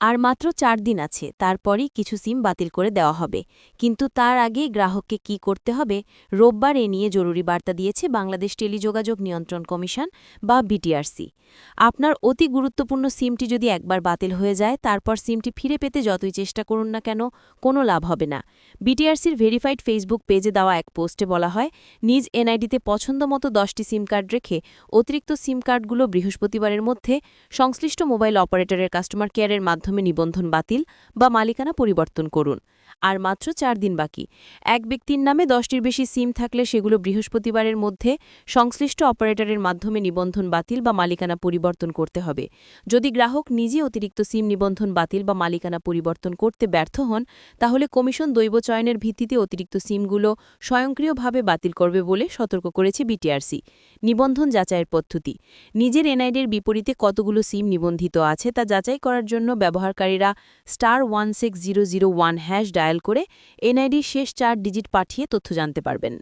আর মাত্র চার দিন আছে, তারপরই কিছু সিম বাতিল করে দেওয়া হবে। কিন্তু তার আগেই গ্রাহককে কি করতে হবে, রোববার এ নিয়ে জরুরি বার্তা দিয়েছে বাংলাদেশ টেলিযোগাযোগ নিয়ন্ত্রণ কমিশন বা বিটিআরসি। আপনার অতি গুরুত্বপূর্ণ সিমটি যদি একবার বাতিল হয়ে যায়, তারপর সিমটি ফিরে পেতে যতই চেষ্টা করুন না কেন, কোনো লাভ হবে না। বিটিআরসির ভেরিফাইড ফেসবুক পেজে দেওয়া এক পোস্টে বলা হয়, নিজ এনআইডিতে পছন্দমতো দশটি সিম কার্ড রেখে অতিরিক্ত সিম কার্ডগুলো বৃহস্পতিবারের মধ্যে সংশ্লিষ্ট মোবাইল অপারেটরের কাস্টমার কেয়ারের মাধ্যমে নিবন্ধন বাতিল বা মালিকানা পরিবর্তন করুন। আর মাত্র চার দিন বাকি। এক ব্যক্তির নামে দশটির বেশি সিম থাকলে সেগুলো বৃহস্পতিবারের মধ্যে সংশ্লিষ্ট অপারেটরের মাধ্যমে নিবন্ধন বাতিল বা মালিকানা পরিবর্তন করতে হবে। যদি গ্রাহক নিজে অতিরিক্ত সিম নিবন্ধন বাতিল বা মালিকানা পরিবর্তন করতে ব্যর্থ হন, তাহলে কমিশন দৈব চয়নের ভিত্তিতে অতিরিক্ত সিমগুলো স্বয়ংক্রিয়ভাবে বাতিল করবে বলে সতর্ক করেছে বিটিআরসি। নিবন্ধন যাচাইয়ের পদ্ধতি। নিজের এনআইডির বিপরীতে কতগুলো সিম নিবন্ধিত আছে তা যাচাই করার জন্য ব্যবহারকারীরা star one six zero zero one hash dial করে এনআইডির শেষ চার ডিজিট পাঠিয়ে তথ্য জানতে পারবেন।